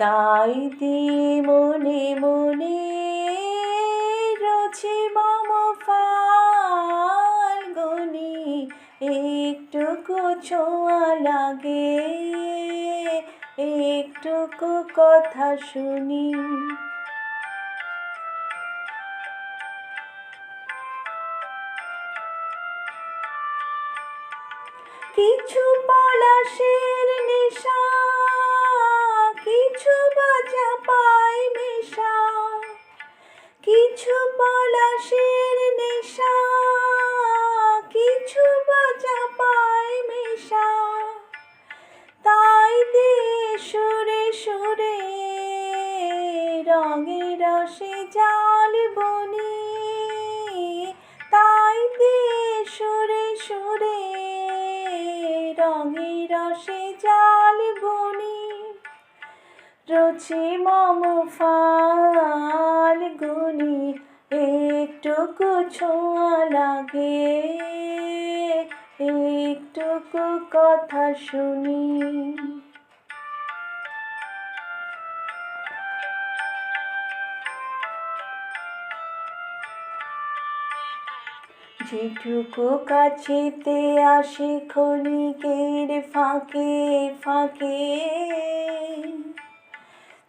তাই দিয়ে মনে মনে রচি মম ফাল্গুনি, একটুকু ছোঁয়া লাগে, একটুকু কথা শুনি। কিছু পলাশের নেশা বাজা পাই মেশা কিছু পলাশের নেশা। কিছু বাজা পাই মেশা তাই দিয়ে সুরে সুরে রঙে রসে জাল রচি মম ফাল গুনি, একটুকু ছোঁয়া লাগে। একটুকু কথা শুনি। যেটুকু কাছেতে আসে ক্ষণিকের ফাঁকে ফাঁকে।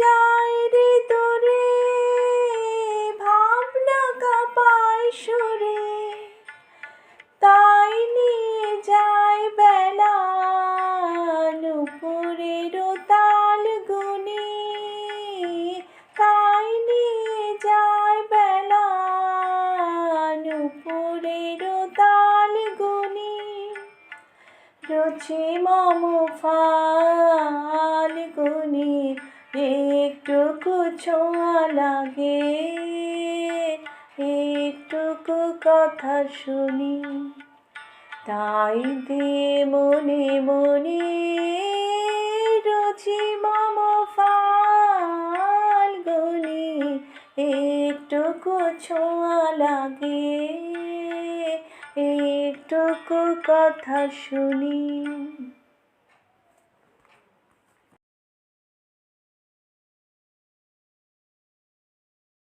যাই রে দূরে ভাবনা কাপায় সুরে। তাই নিয়ে যায় বেলা নুপুরের তাই নিয়ে যায় বেলা নুপুরের তাল গুনি। ফাল ছোঁয়া লাগে একটুকু কথা শুনি। তাই দিয়ে মনে মনে রচি মম ফাল্গুনি। একটুকু ছোঁয়া লাগে একটুকু কথা শুনি।